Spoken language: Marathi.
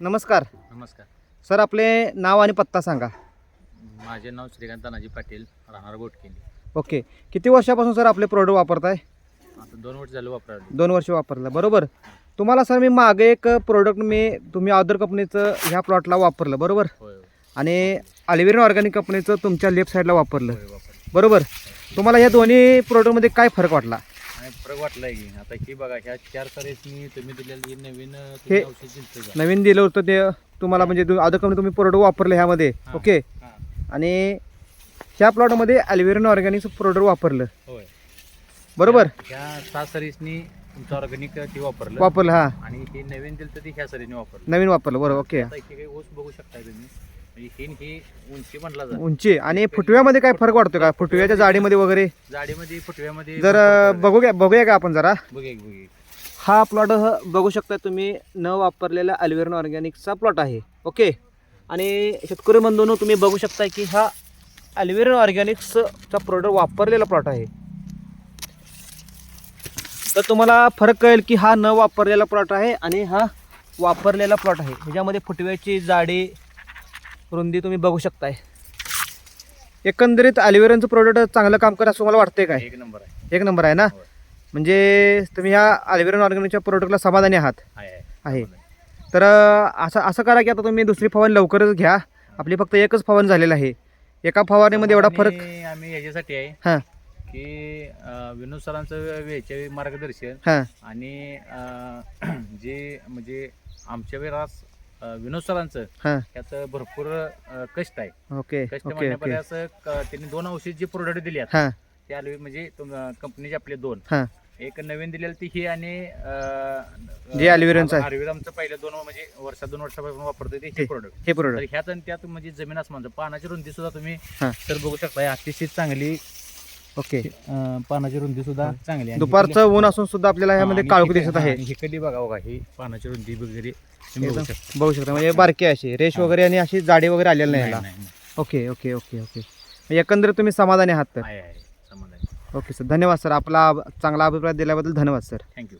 नमस्कार. नमस्कार. सर आपले नाव आणि पत्ता सांगा. माझे नाव श्रीकांत तानाजी पाटील राहणार बोटकेली ओके. किती वर्षापासून सर आपले प्रोडक्ट वापरताय? आता दोन वर्ष झालं वापरायला. दोन वर्ष वापरलं. बरोबर. तुम्हाला सर मी मागे एक प्रोडक्ट मी तुम्ही अदर कंपनीचं ह्या प्लॉटला वापरलं. बरोबर? होय होय. आणि अलिव्हिरन ऑर्गॅनिक कंपनीचं तुमच्या लेफ्ट साईडला वापरलं. होय बरोबर. तुम्हाला ह्या दोन्ही प्रोडक्टमध्ये काय फरक वाटला? आणि फरक वाटलाय की. आता ही बघा ह्या चार सारेसनी तुम्ही दिलेली नवीन हे- तुम्ही औषध दिलतं का? नवीन दिलं होतं ते तुम्हाला म्हणजे अदर कंपनी तुम्ही प्रोडक्ट वापरलं ह्यामध्ये हां. ओके हां, आणि ह्या प्लॉटमध्ये अलिव्हिरन ऑर्गॅनिकचं प्रोडक्ट वापरलं. होय. बरोबर? ह्या सहा सरीसनी तुमचं ऑर्गॅनिक ती वापरलं. वापरलं हा. आणि हे नवीन दिलं तर ती ह्या सरीने वापरलं. नवीन वापरलं बरोबर ओके आता इथे काही ऊस बघू शकताय तुम्ही. म्हणजे ही उंची म्हटला जात. उंची. आणि फुटव्यामध्ये काय फरक वाटतो का? फुटव्याच्या जाडीमध्ये वगैरे? जाडीमध्ये फुटव्यामध्ये जर बघूया बघूया का आपण जरा? आहे. बघूया बघूया. हा प्लॉट बघू शकता तुम्ही न वापरलेला अल्वेरन ऑर्गॅनिकचा प्लॉट आहे. ओके? आणि शेतकरी बंधूंनो तुम्ही बघू शकता की हा अल्वेरन ऑर्गॅनिक्सचा प्रोडक्ट वापरलेला प्लॉट आहे. तर तुम्हाला फरक कळेल की हा न वापरलेला प्लॉट आहे आणि हा वापरलेला प्लॉट आहे. ह्याच्यामध्ये फुटव्याची जाडी रुंदी तुम्ही बघू शकताय. एकंदरीत अल्वेरनचं प्रोडक्ट चांगलं काम करत असं मला वाटतंय काय? एक नंबर आहे. एक नंबर आहे ना? होय. म्हणजे तुम्ही ह्या अल्वेरन ऑर्गॅनिकच्या प्रोडक्टला समाधानी आहात? आहे आहे. आहे. तर अं, असं असं करा की आता तुम्ही दुसरी फवारणी लवकरच घ्या. आपली फक्त एकच फवारणी झालेलं आहे. एका फवारणीमध्ये एवढा फरक आम्ही याच्यासाठी आहे हां. की अं, विनोद सरांचं वेळच्या मार्गदर्शन हां. आणि अं, जे म्हणजे आमच्या वेळास विनोद सरांचं हां. याचं भरपूर अं, कष्ट आहे. ओके कष्ट ओके ओके. असं क- त्यांनी दोन औषध जे प्रोडक्ट दिले आहेत हां. ते आले म्हणजे कंपनीचे आपले दोन. हां. एक नवीन दिलेलं ती ही आणि जे अल्विरनचं आहे. पहिलं दोन म्हणजे वर्षा दोन वर्षापासून वापरतोय ते हे. प्रोडक्ट हे तर प्रोडक्ट ह्यात आणि त्यात म्हणजे जमीन आसमानचं. पानाची रुंदी सुद्धा तुम्ही हां. तर बघू शकता अतिशय चांगली ओके. अं, पानाची रुंदी सुद्धा चांगली आहे. दुपारचं ऊन असून सुद्धा आपल्याला ह्यामध्ये आणि काळोख दिसत आहे. हे कधी बघा बघा ही पानाची रुंदी वगैरे तुम्ही बघू एकदम शकता. बघू शकता. म्हणजे बारकी अशी. रेश वगैरे आणि अशी जाडी वगैरे आलेली नाही नाही, याला नाही, नाही. Okay okay okay okay. म्हणजे एकंदरीत तुम्ही समाधानी आहात तर? आहे आहे. समाधान. Okay sir. धन्यवाद सर. आपला चांगला अभिप्राय दिल्याबद्दल धन्यवाद सर. थँक्यू